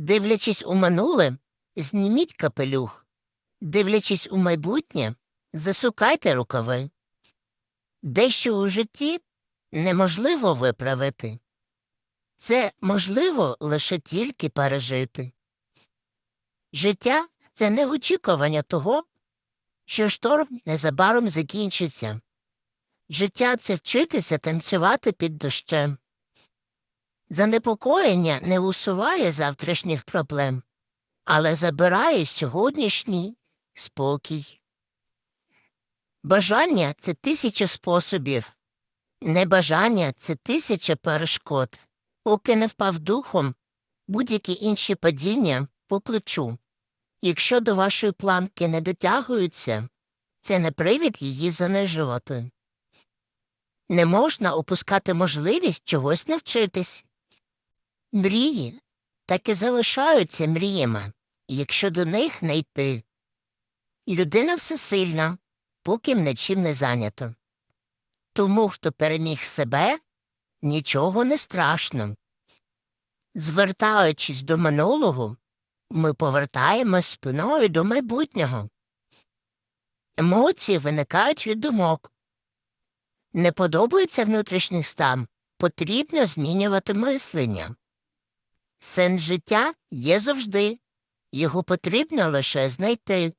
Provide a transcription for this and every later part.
Дивлячись у минуле, зніміть капелюх. Дивлячись у майбутнє, засукайте рукави. Дещо у житті неможливо виправити. Це можливо лише тільки пережити. Життя це не очікування того, що шторм незабаром закінчиться. Життя це вчитися танцювати під дощем. Занепокоєння не усуває завтрашніх проблем, але забирає сьогоднішній спокій. Бажання це тисяча способів, небажання це тисяча перешкод. Поки не впав духом, будь-які інші падіння по плечу. Якщо до вашої планки не дотягуються, це не привід її занижувати. Не можна опускати можливість чогось навчитись. Мрії так і залишаються мріями, якщо до них не йти. Людина всесильна, поки нічим не зайнята. Тому, хто переміг себе, нічого не страшно. Звертаючись до минулого, ми повертаємось спиною до майбутнього. Емоції виникають від думок. Не подобається внутрішній стан, потрібно змінювати мислення. Сенс життя є завжди, його потрібно лише знайти.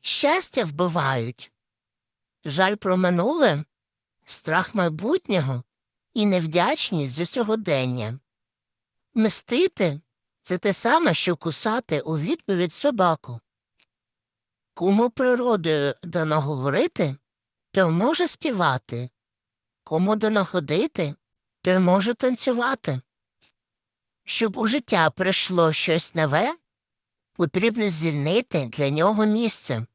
Щастя вбивають. Жаль про минуле, страх майбутнього і невдячність за сьогодення. Мстити це те саме, що кусати у відповідь собаку. Кому природою дано говорити, то може співати, кому дано ходити, то може танцювати. Щоб у життя прийшло щось нове, потрібно звільнити для нього місце.